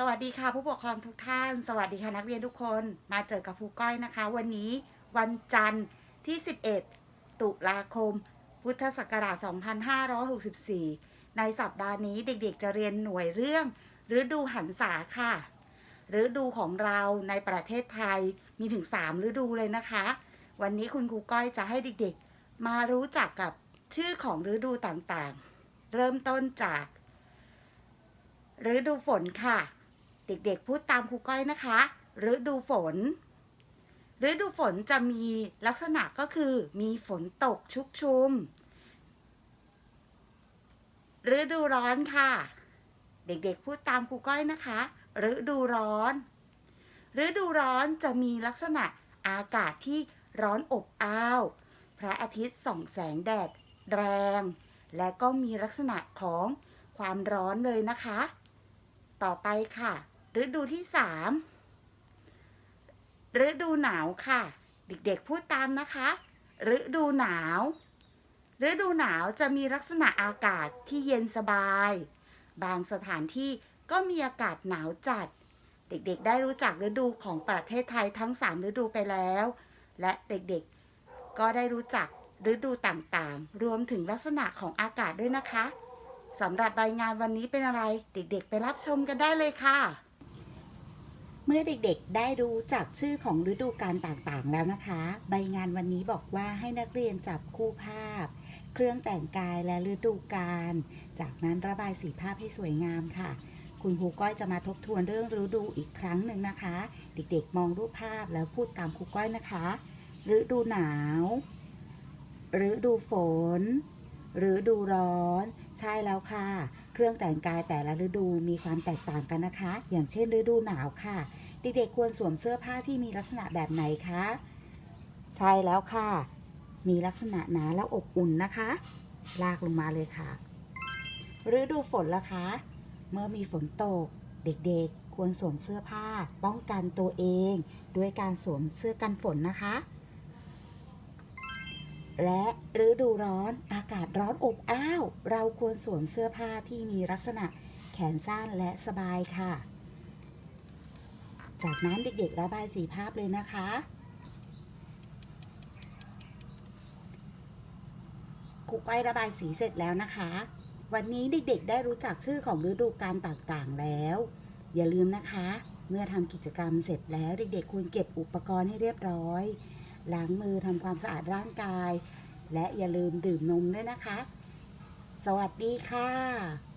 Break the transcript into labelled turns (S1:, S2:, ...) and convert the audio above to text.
S1: สวัสดีค่ะผู้ปกครองทุกท่าน สวัสดีค่ะนักเรียนทุกคนมาเจอกับครูก้อยนะคะ วันนี้วันจันทร์ที่ 11 ตุลาคม พุทธศักราช 2564 ในสัปดาห์นี้เด็กๆจะเรียนหน่วยเรื่องฤดูหันษาค่ะฤดูของเราในประเทศไทยมีถึง 3 ฤดูเลยนะคะ วันนี้คุณครูก้อยจะให้เด็กๆ มารู้จักกับชื่อของฤดูต่างๆ เริ่มต้นจากฤดูฝนค่ะ เด็กๆพูดตามครูก้อยนะคะฤดูฝนฤดูฝนจะมีลักษณะก็คือมีฝนตกชุกชุมฤดูร้อนค่ะ เด็กๆพูดตามครูก้อยนะคะฤดูร้อนฤดูร้อนจะมีลักษณะอากาศที่ร้อนอบอ้าว พระอาทิตย์ส่องแสงแดดแรง และก็มีลักษณะของความร้อนเลยนะคะ ต่อไปค่ะ ฤดูที่สามฤดูหนาวค่ะ เด็กๆพูดตามนะคะฤดูหนาวฤดูหนาวจะมีลักษณะอากาศที่เย็นสบาย บางสถานที่ก็มีอากาศหนาวจัด เด็กๆ ได้รู้จักฤดูของประเทศไทยทั้ง 3 ฤดูไปแล้ว และเด็กๆ ก็ได้รู้จักฤดูต่างๆ รวมถึงลักษณะของอากาศด้วยนะคะสำหรับใบงานวันนี้เป็นอะไร เด็กๆ ไปรับชมกันได้เลยค่ะ
S2: เมื่อเด็กๆ ได้รู้จักชื่อของฤดูกาลต่างๆ แล้วนะคะ ใบงานวันนี้บอกว่าให้นักเรียนจับคู่ภาพ เครื่องแต่งกายและฤดูกาล จากนั้นระบายสีภาพให้สวยงามค่ะ คุณครูก้อยจะมาทบทวนเรื่องฤดูอีกครั้งหนึ่งนะคะ เด็กๆ มองรูปภาพแล้วพูดตามครูก้อยนะคะ ฤดูหนาวฤดูฝนฤดูร้อน ใช่แล้วค่ะ เครื่องแต่งกายแต่ละฤดูมีความแตกต่างกันนะคะ อย่างเช่น ฤดูหนาวค่ะ เด็กๆควรสวมเสื้อผ้าที่มีลักษณะแบบไหนคะ ใช่แล้วค่ะ มีลักษณะหนาและอบอุ่นนะคะ ลากลงมาเลยค่ะ ฤดูฝนล่ะคะ เมื่อมีฝนตก เด็กๆควรสวมเสื้อผ้าป้องกันตัวเอง ด้วยการสวมเสื้อกันฝนนะคะ และฤดูร้อนอากาศร้อนอบอ้าว เราควรสวมเสื้อผ้าที่มีลักษณะแขนสั้นและสบายค่ะ จากนั้นเด็กๆระบายสีภาพเลยนะคะ ครูก้อยระบายสีเสร็จแล้วนะคะ วันนี้เด็กๆได้รู้จักชื่อของฤดูกาลต่างๆแล้ว อย่าลืมนะคะ เมื่อทำกิจกรรมเสร็จแล้วเด็กๆควรเก็บอุปกรณ์ให้เรียบร้อย ล้างมือทำความสะอาดร่างกาย และอย่าลืมดื่มนมด้วยนะคะ สวัสดีค่ะ